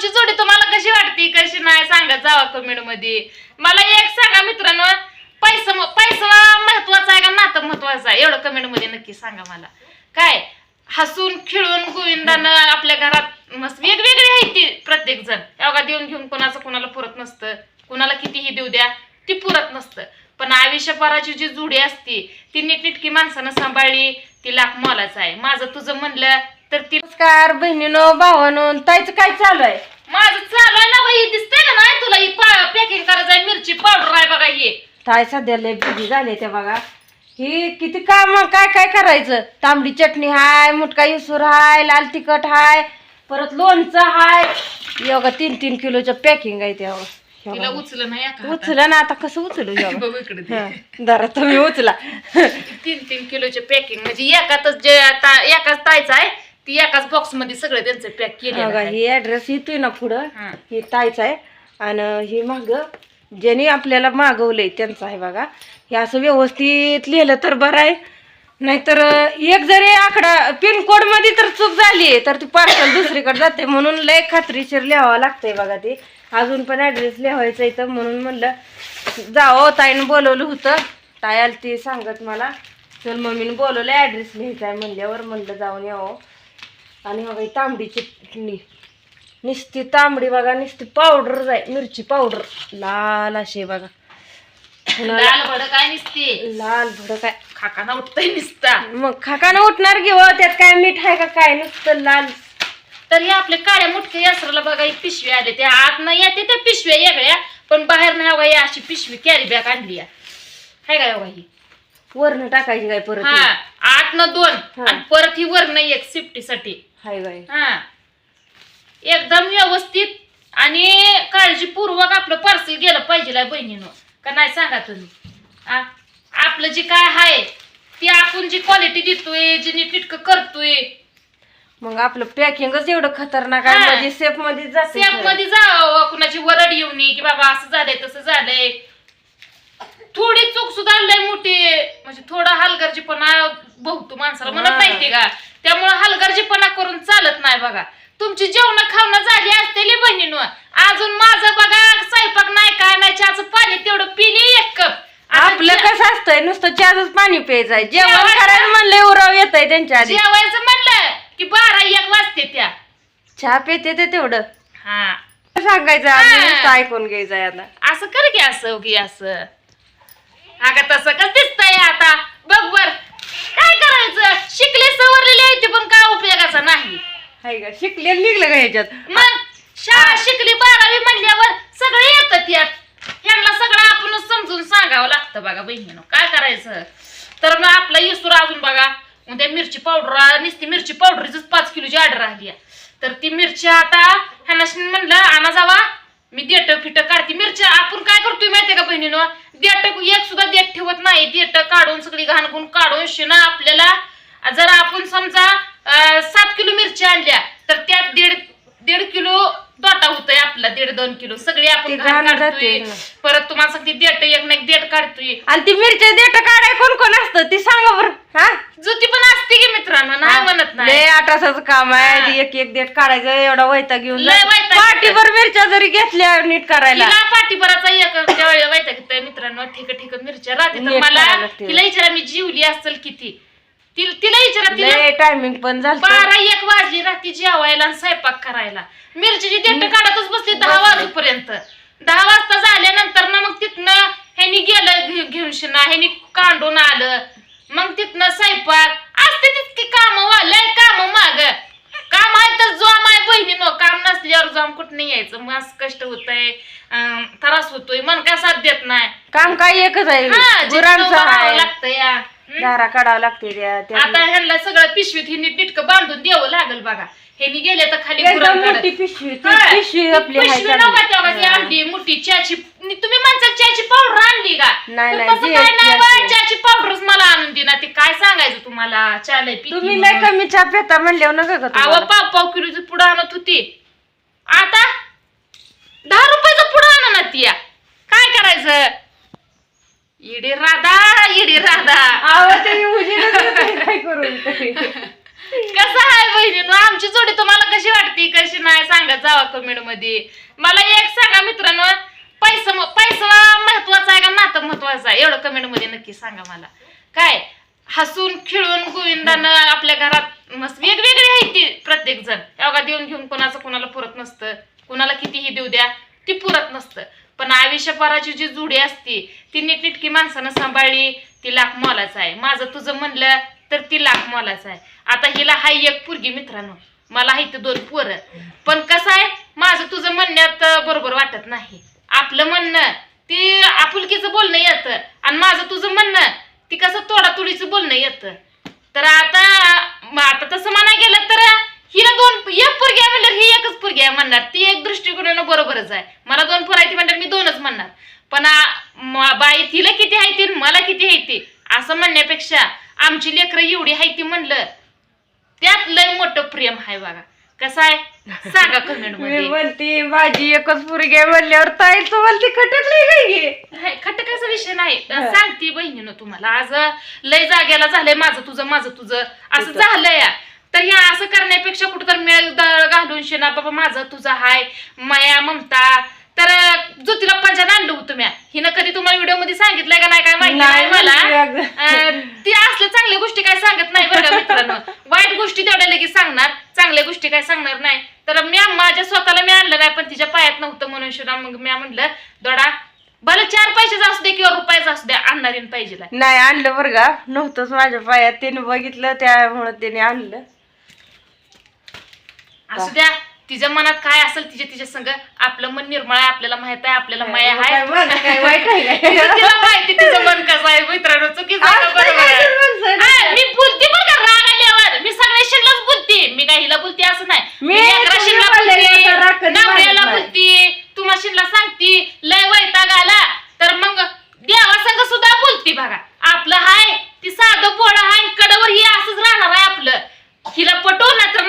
आमची जोडी तुम्हाला कशी वाटते? कशी नाही? सांगा जावा कमेंटमध्ये. मला एक सांगा मित्रांनो पैसा पैसा महत्त्वाचा आहे का नातं महत्वाचं आहे? एवढं कमेंटमध्ये नक्की सांगा मला. काय? हसून खेळून गोविंदानं आपल्या घरात मस्त वेगवेगळी आहे ती प्रत्येक जण एवढा देऊन घेऊन कोणाचं कोणाला पुरत नसतं? कोणाला कितीही देऊ द्या? ती पुरत नसतं. पण आयुष्यभराची जी जुडी असती ती नीटनिटकी माणसानं सांभाळली ती लाख मोलाचं आहे. माझं तुझं म्हणलं तर ती नमस्कार बहिणीनो भावानो ताईचं काय चालू आहे? माझं चालू आहे ना बाई दिसतंय का नाही तुला? ही पॅकिंग करायचं आहे मिरची पावडर आहे बघा ही. ताई सध्या लय बिझी झाले ते बघा. ही किती काम काय काय करायचं? तांबडी चटणी हाय मुटका इसूर हाय लाल तिखट हाय परत लोणचं हाय. योगा तीन तीन किलोचं पॅकिंग आहे त्या तिला उचलं नाही एका हातात. उचला ना आता कसं उचलू योगा? बघ इकडे ते. जरा तुम्ही उचला. तीन तीन किलोचे पॅकिंग म्हणजे एकाच जे आता एकाच तायचं आहे ती एकाच बॉक्समध्ये सगळं त्यांचं पॅक केलं बघा ही ऍड्रेस येतोय ना पुढं. हं. ही ताईच आहे. आणि ही माग ज्यांनी आपल्याला मागवलंय त्यांचं आहे बघा. हे असं व्यवस्थित लिहिलं तर बरं आहे. नाहीतर एक जरी आकडा पिनकोडमध्ये तर चूक झाली तर ती पार्सल दुसरीकडे जाते. म्हणून लय खात्रीशीर लिहावं लागतंय बघा ते. अजून पण ऍड्रेस लिहायचा इथं. म्हणून म्हणलं जावं ताईनं बोलवलं होतं. ताई आली ती सांगत मला. चल मम्मीनं बोलवलं ऍड्रेस लिहायचा आहे म्हणल्यावर म्हणलं जाऊन यावं. आणि बघा ही तांबडी चटणी. नुसती तांबडी बघा नुसती पावडर जाय मिरची पावडर लाल अशी बघा. लाल भड काय निसते. लाल भडक आहे. खाकाना उठतय निसता. मग खाकानं उठणार घेऊ त्यात काय मीठ आहे का काय? नुसतं लाल. तर हे आपले काळ्या मुटके यासराला बघा ही पिशवी आले. त्या आत नाही येते त्या पिशव्या वेगळ्या. पण बाहेर नाही बघा ही अशी पिशवी कॅरी बॅग आणली आहे. हाय का बघा ही? वरण टाकायची काय परत? हा. आत न दोन. हा. आणि परत ही वर नाही एक सेफ्टी साठी. हाय बाय हा. एकदम व्यवस्थित आणि काळजीपूर्वक आपलं पार्सल गेलं पाहिजे बहिणीनं. का नाही सांगा तुम्ही? आ? आपलं जे काय आहे ती आपण जी क्वालिटी देतोय जी नीटनीटकं करतोय. मग आपलं पॅकिंगच एवढं खतरनाक आहे हा. म्हणजे सेफमध्ये जाते सेफमध्ये जावं कुणाची वरड येऊ नये की बाबा असं झालंय तसं झालंय. थोडी चूक सुद्धा लय मोठी म्हणजे थोडा हलगर्जीपणा बहुतो माणसाला म्हणत हा. नाही ते का? त्यामुळे हलगर्जीपणा करून चालत नाही बघा. तुमची जेवण खावणं झाली असतेली बहिणीनो. अजून माझं बघा स्वयंपाक नाही काय नाही चहाचं पाणी तेवढं पिली एक कप. आपलं कसं असतंय नुसतं चहाच पाणी प्यायचं आहे जेवण जेवायचं- करायला म्हणलं उराव येत आहे त्यांच्या आधी. जेवायचं म्हणलं की बारा एक वाजते त्या. चहा पिते ते तेवढं. हा. सांगायचं हा. नुसतं ऐकून घ्यायचं आता. असं कर की असं की असं. अगं तसं कस दिसतंय आता बघ बर काय करायचं शिकले सवरलेले आहे ते पण काय उपयोगाचं नाही. हाय का शिकले निघलं का ह्याच्यात. मग शाळा शिकली बारावी म्हणल्यावर सगळे येतात यात ह्यांना सगळं आपणच समजून सांगावं लागतं बघा बहिणीनं. काय करायचं? तर मग आपला येसूर अजून बघा. उद्या मिरची पावडर नुसती मिरची पावडरचीच पाच किलोची ऑर्डर आहे. तर ती मिरची आता ह्यांना म्हणलं आणा जावा. मी देट फिट काढते. मिरच्या आपण काय करतोय माहितीये का बहिणीनं? देट एक सुद्धा देठ ठेवत नाही. देट काढून सगळी घाणगुण काढून शिना आपल्याला जर आपण समजा सात किलो मिरच्या आणल्या तर त्यात दीड दीड किलो दोटा होतोय आपला दीड दोन किलो. सगळी ते आपण घाण घाण काढतोय. परत तुम्हाला सांगते देठ एक ना एक देठ काढतोय. आणि ती मिरच्या देठ काढाय कोण कोण असतं? ती सांगा बरं हा? जुती पण असते की मित्रांनो नाही म्हणत नाही. लय आठासाचं काम आहे. हा. ती एक एक देठ काढायचं एवढा वैता घेऊन लय वैताग पाठीभर मिरच्या जरी घेतल्या नीट करायला. तिला पाठीभराचा एक ज्यावेळेला माहिती मित्रांनो ठीक ठीक मिरच्या राहते. तर नीट मला करायला लागते. तिला विचारा मी जीवली असेल किती. तिला तिला विचारा तिला लय टायमिंग पण झालं बारा एक वाजली रात्री जेवायला आणि स्वयंपाक करायला. मिरचीची देठ काढतच बसली दहा. वाजेपर्यंत. दहा वाजता झाल्यानंतर ना मग तिथनं ह्यानी गेलं घे- घेऊन शिना ह्यानी कांडून आलं. मग तिथनं स्वयंपाक. असते तितकी काम लय काम माग. काम आहे तर जोम आहे बहिणीनो काम नसल्यावर जोम कुठं नाही यायचं मस्त कष्ट होतंय. अं, त्रास होतोय. मन काय साथ देत नाही. काम काय एकच हा, आहे गुरांचं लागतं या. हं? दारा काढावं लागते त्या आता ह्यांना सगळं पिशवीत हे नीटकं बांधून द्यावं लागल बघा हे गेले तर खाली एकदम गुरांकडं. मोठी पिशवी ती हा, पिशवी ती आपली हाय पिशवी नव्हती तेव्हा ती चांगली. आणली मोठी चहाची नि- तुम्ही म्हणता चहाची पावडर आणली का नाही, तर नाही, तसं जी काय नाही. चहाची पावडरच मला आणून दे ना ते काय सांगायचं तुम्हाला चहा लय पिती तुम्ही लय म्हणून. कमी चहा पेता म्हणल्यावर नका का तुम्हाला? पाव पाव किलोची पुढं आणत होती आता दहा रुपयाचं पुढं आणा ना ती काय करायचं इडे राधा इडे राधा आवाज तरी उजेडच येतोय, काय करू तरी. कसं आहे बहिणीनो आमची जोडी तुम्हाला कशी वाटते? कशी नाही? सांगा जावा कमेंटमध्ये. मला एक सांगा मित्रांनो. पैसा म- पैसा महत्त्वाचा आहे का नातं महत्वाचं आहे? एवढं कमेंटमध्ये नक्की सांगा मला. काय? हसून खेळून गोविंदानं आपल्या घरात मस्त वेगवेगळी आहे ती प्रत्येक जण एवढा देऊन घेऊन कोणाचं कोणाला पुरत नसतं? कोणाला कितीही देऊ द्या ती पुरत नसतं. पण आयुष्यभराची जी जुडी असती ती नीटनिटकी माणसानं सांभाळली ती लाख मोलाचं आहे. माझं तुझं म्हणलं तर ती लाख मोलाचं आहे. आता हिला हाय एक पुरगी मित्रांनो. मला हाय ते दोन पोरं. पण कसं आहे माझं तुझं म्हणण्यात बरोबर वाटत नाही. आपलं म्हणणं ती आपुलकीचं बोलणं येतं. आणि माझं तुझं म्हणणं ती कसं तोडातोडीचं बोलणं येतं. तर आता आता तसं म्हणाय गेलं तर हिला दोन एक पुरगी आहे म्हणल्यावर ही एकच पुरगी आहे म्हणणार. ती एक दृष्टिकोनानं बरोबरच आहे. मला दोन पोर आहे ती म्हणणार मी दोनच म्हणणार. पण बाई तिला किती आहे ती मला किती आहे ती? असं म्हणण्यापेक्षा आमची लेकरं एवढी आहे ती म्हणलं त्यात लय मोठं प्रेम आहे बघा. कसं आहे? सांगा कमेंट मी मध्ये. म्हणते माझी एकच पोरगी आहे म्हणल्यावर ताई तुम्हाला ती खटकली नाही हाय, खटकाचा विषय नाही. हा. सांगते बहिणीनं तुम्हाला आज लय जाग्याला झालंय माझं तुझं माझं तुझं. असं तुझं. झालंय. या. तर या असं करण्यापेक्षा कुठं तर मेळ द- घालून शेना बाबा माझं तुझं हाय. माया ममता तर जो तिला पंजान आणलं होतं म्या. हिनं कधी तुम्हाला व्हिडिओमध्ये सांगितलंय का नाही काय माहिती नाही मला. अं, ती असल्या चांगल्या गोष्टी काय सांगत नाही बरं का मित्रांनो. वाईट गोष्टी तेवढ्या लगेच सांगणार. चांगल्या गोष्टी काय सांगणार नाही. तर मी माझ्या स्वतःला मी आणलं नाही पण तिच्या पायात नव्हतं म्हणून शिरा मग मी म्हणलं दोडा भले चार पैशाचा असू दे किंवा रुपयाचा असू दे आणणारीन पाहिजे नाही आणलं बरं का. नव्हतंच माझ्या पायात. त्याने बघितलं त्यामुळे त्याने आणलं. असू द्या. तिच्या मनात काय असेल तिच्या तिच्या संग आपलं मन निर्मळ आहे आपल्याला माहीत आहे आपल्याला माया आहे. वाईट तिला माहिती तिचं मन कसं आहे मित्रांनो चुकीचं मी बोलते बरं राग आल्यावर मी सगळ्या शिनलाच बोलते. मी काय हिला बोलते असं नाही. मी मी अकरा तुम्ही शिनला बोललेली बोलते. आता राग लय वैताग आला. तर मग देवा देवासंग सुद्धा बोलती बघा. आपलं हाय ती साधं बोळ हाय कडवर ही असंच राहणार आहे आपलं. हिला पटवलं तर